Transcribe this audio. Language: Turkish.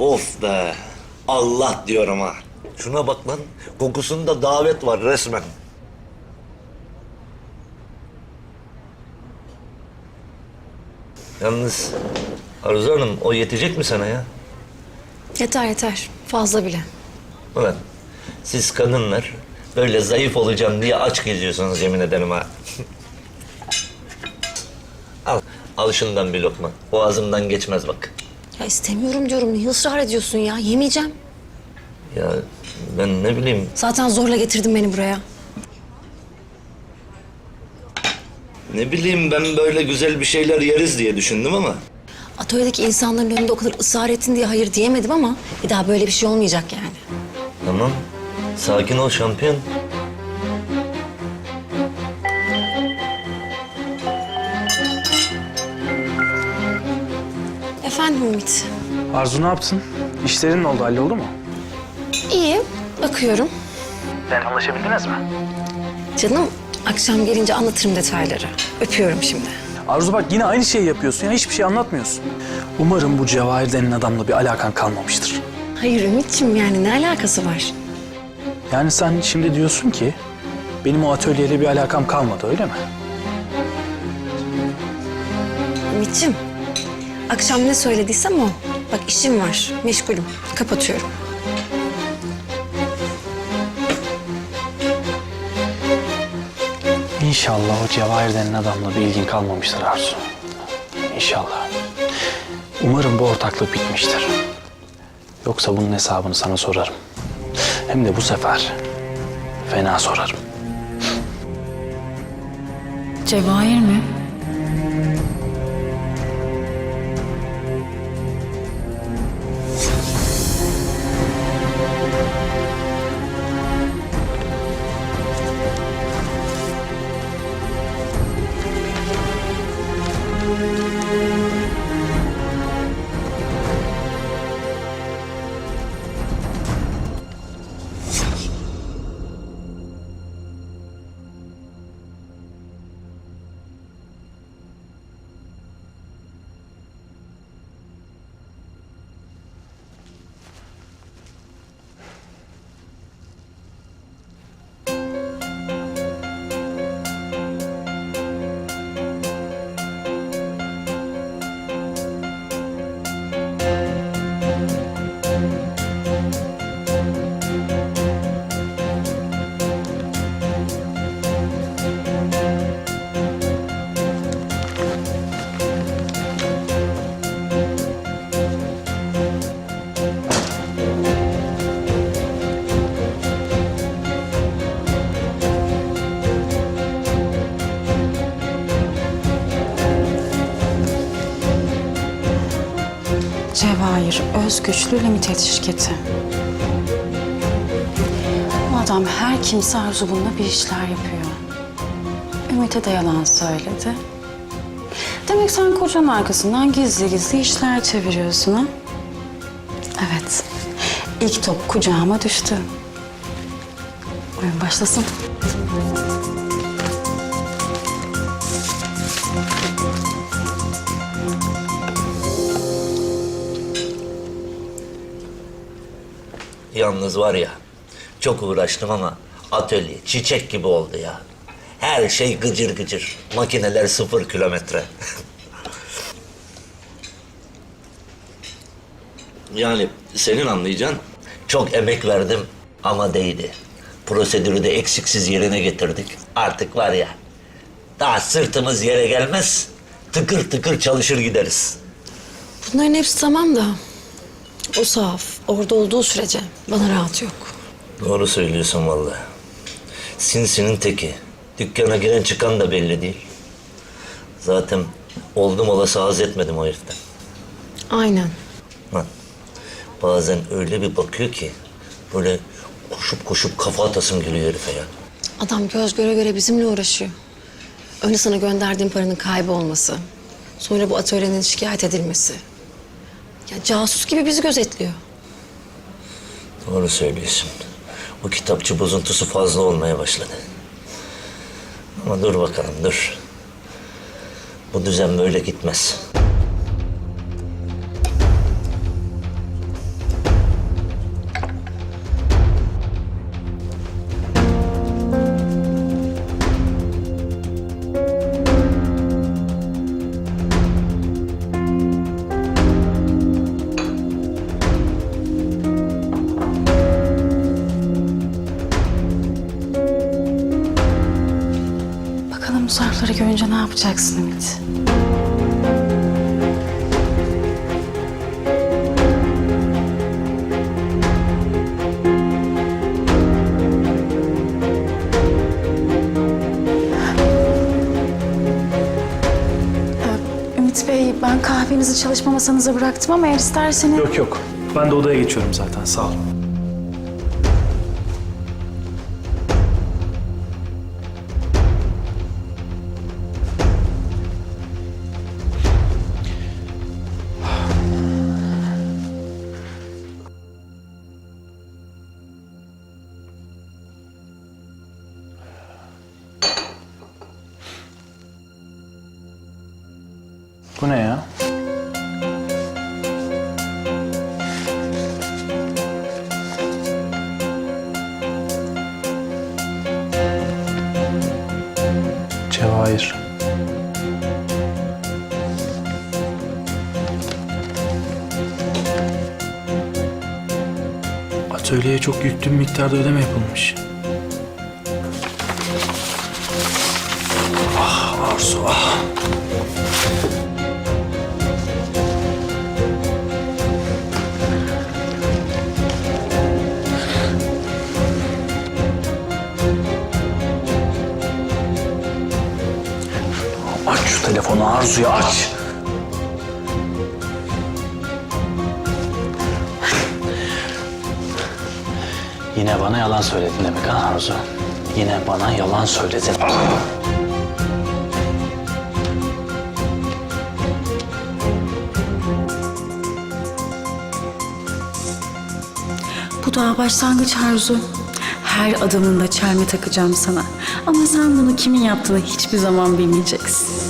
Of be. Allah diyorum ha. Şuna bak lan. Kokusunda davet var resmen. Yalnız Arzu Hanım o yetecek mi sana ya? Yeter yeter. Fazla bile. Ulan siz kadınlar böyle zayıf olacağım diye aç geziyorsunuz yemin ederim ha. al, al şundan bir lokma. Boğazımdan geçmez bak. Ya istemiyorum diyorum. Niye ısrar ediyorsun ya? Yemeyeceğim. Ya ben ne bileyim Zaten zorla getirdin beni buraya. ne bileyim ben böyle güzel bir şeyler yeriz diye düşündüm ama. Atölyedeki insanların önünde o kadar ısrar ettin diye hayır diyemedim ama bir daha böyle bir şey olmayacak yani. Tamam sakin ol şampiyon. Efendim Ümit. Arzu ne yaptın? İşlerin ne oldu? Halloldu mu? İyi. Bakıyorum. Ben anlaşabildiniz mi? Canım akşam gelince anlatırım detayları. Öpüyorum şimdi. Arzu bak yine aynı şeyi yapıyorsun ya. Hiçbir şey anlatmıyorsun. Umarım bu Cevahir denen adamla bir alakan kalmamıştır. Hayır Ümit'ciğim yani ne alakası var? Yani sen şimdi diyorsun ki benim o atölyeyle bir alakam kalmadı öyle mi? Ümit'ciğim akşam ne söylediysem o. Bak işim var. Meşgulüm. Kapatıyorum. İnşallah o Cevahir denen adamla bir ilgin kalmamıştır Arzu. İnşallah. Umarım bu ortaklık bitmiştir. Yoksa bunun hesabını sana sorarım. Hem de bu sefer fena sorarım. Cevahir mi? Música Cevahir Özgüçlü Limited şirketi. Bu adam her kimse Arzu bununla bir işler yapıyor. Ümit'e de yalan söyledi. Demek sen kocanın arkasından gizli gizli işler çeviriyorsun ha? Evet. İlk top kucağıma düştü. Oyun başlasın. Yalnız var ya çok uğraştım ama atölye çiçek gibi oldu ya. Her şey gıcır gıcır. Makineler sıfır kilometre. yani senin anlayacağın çok emek verdim ama değdi. Prosedürü de eksiksiz yerine getirdik. Artık var ya daha sırtımız yere gelmez. Tıkır tıkır çalışır gideriz. Bunların hepsi tamam da o saf orada olduğu sürece bana rahat yok. Doğru söylüyorsun vallahi. Sinsinin teki. Dükkana giren çıkan da belli değil. Zaten oldum olası haz etmedim o heriften. Aynen. Lan bazen öyle bir bakıyor ki böyle koşup koşup kafa atasım geliyor herife ya. Adam göz göre göre bizimle uğraşıyor. Önce sana gönderdiğim paranın kaybolması. Sonra bu atölyenin şikayet edilmesi. Ya casus gibi bizi gözetliyor. Doğru söylüyorsun. Bu kitapçı bozuntusu fazla olmaya başladı. Ama dur bakalım dur. Bu düzen böyle gitmez. Duyunca ne yapacaksın Ümit? Ee, Ümit Bey, ben kahvenizi çalışma masanıza bıraktım ama eğer isterseniz... Yok yok. Ben de odaya geçiyorum zaten. Sağ ol. Bu ne ya? Cevahir. Atölyeye çok yüklü bir miktarda ödeme yapılmış. Ah Arzu ah. Telefonu Arzu'ya aç. Yine bana yalan söyledin demek ha Arzu. Yine bana yalan söyledin. Bu daha başlangıç Arzu. Her adımında çelme takacağım sana. Ama sen bunu kimin yaptığını hiçbir zaman bilmeyeceksin.